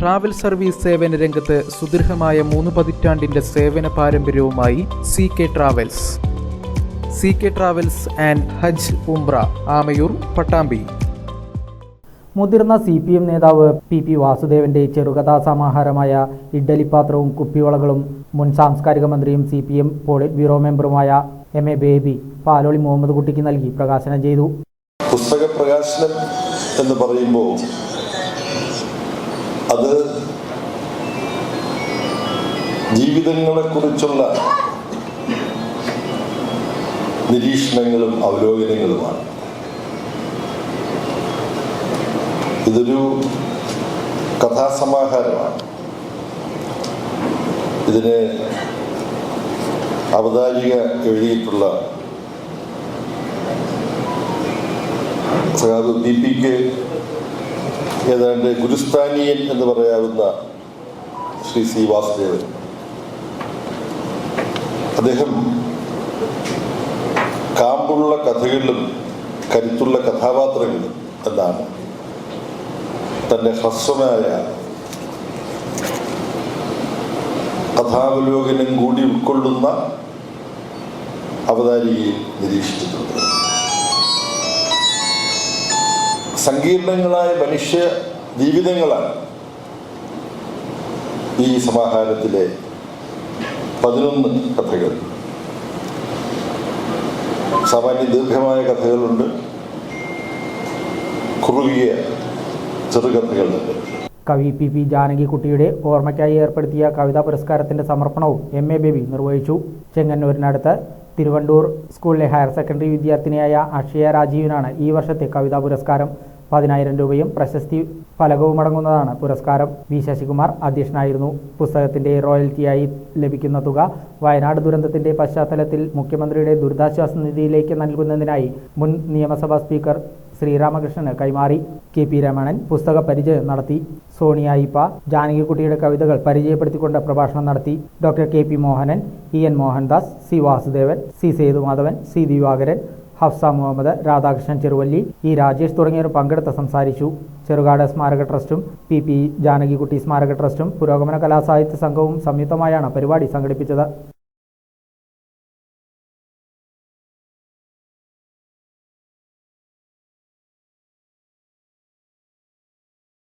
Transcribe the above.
Travel service സേവന രംഗത്ത് സുദീർഘമായ മൂന്ന് പതിറ്റാണ്ടിന്റെ സേവന പാരമ്പര്യവുമായി C K travels C K travels and ഹജ് ഉംബ്ര ആമയൂർ പട്ടാമ്പി. മുതിർന്ന സി പി എം നേതാവ് പി പി വാസുദേവന്റെ ചെറുകഥാ സമാഹാരമായ ഇഡ്ഡലിപ്പാത്രവും കുപ്പിവളകളും മുൻ സാംസ്കാരിക മന്ത്രിയും C P M polit bureau മെമ്പറുമായ M A Baby Paloli Muhammad കുട്ടിക്ക് നൽകി പ്രകാശനം ചെയ്തു. പുസ്തക പ്രകാശനം എന്ന് പറയുമ്പോൾ അത് ജീവിതങ്ങളെ കുറിച്ചുള്ള നിരീക്ഷണങ്ങളും അവലോകനങ്ങളുമാണ്. ഇതൊരു കഥാസമാഹാരമാണ്. ഇതിന് അവതാരിക എഴുതിയിട്ടുള്ള സഹാബ് ബി പിക്ക് ഏതാണ്ട് ഗുരുസ്ഥാനീയൻ എന്ന് പറയാവുന്ന ശ്രീ സി വാസുദേവൻ. അദ്ദേഹം കാമ്പുള്ള കഥകളിലും കരുത്തുള്ള കഥാപാത്രങ്ങളും എന്നാണ് തന്റെ ഹ്രസ്വമായ കഥാവലോകനം കൂടി ഉൾക്കൊള്ളുന്ന അവതാരികയിൽ നിരീക്ഷിച്ചിട്ടുണ്ട് സങ്കീർണങ്ങളായ മനുഷ്യ ജീവിതങ്ങളാണ് ഈ സമാഹാരത്തിലെ പതിനൊന്ന് കഥകൾ. സാമാന്യ ദീർഘമായ കഥകളുണ്ട്. കുറുകിയ ചെറുകഥകളുണ്ട് കവി പി പി ജാനകിക്കുട്ടിയുടെ ഓർമ്മയ്ക്കായി ഏർപ്പെടുത്തിയ കവിതാ പുരസ്കാരത്തിന്റെ സമർപ്പണവും എം എ ബേബി നിർവഹിച്ചു. ചെങ്ങന്നൂരിനടുത്ത് തിരുവണ്ടൂർ സ്കൂളിലെ ഹയർ സെക്കൻഡറി വിദ്യാർത്ഥിനിയായ അക്ഷയ രാജീവിനാണ് ഈ വർഷത്തെ കവിതാ പുരസ്കാരം. പതിനായിരം രൂപയും പ്രശസ്തി ഫലകവും അടങ്ങുന്നതാണ്. പുരസ്കാരം വി ശശികുമാർ അധ്യക്ഷനായിരുന്നു. പുസ്തകത്തിന്റെ റോയൽറ്റിയായി ലഭിക്കുന്ന തുക വയനാട് ദുരന്തത്തിന്റെ പശ്ചാത്തലത്തിൽ മുഖ്യമന്ത്രിയുടെ ദുരിതാശ്വാസ നിധിയിലേക്ക് നൽകുന്നതിനായി മുൻ നിയമസഭാ സ്പീക്കർ ശ്രീരാമകൃഷ്ണന് കൈമാറി. കെ പി രമണൻ പുസ്തക പരിചയം നടത്തി. സോണിയ ഇപ്പ ജാനകിക്കുട്ടിയുടെ കവിതകൾ പരിചയപ്പെടുത്തിക്കൊണ്ട് പ്രഭാഷണം നടത്തി. Doctor K P Mohanan E N Mohandas C Vasudevan C Sethumadhavan C Divakaran Hafsa Muhammad Radhakrishnan Cheruvalli E Rajesh തുടങ്ങിയവർ പങ്കെടുത്ത് സംസാരിച്ചു. ചെറുകാട് സ്മാരക ട്രസ്റ്റും പി പി ജാനകിക്കുട്ടി സ്മാരക ട്രസ്റ്റും പുരോഗമന കലാസാഹിത്യ സംഘവും സംയുക്തമായാണ് പരിപാടി സംഘടിപ്പിച്ചത്.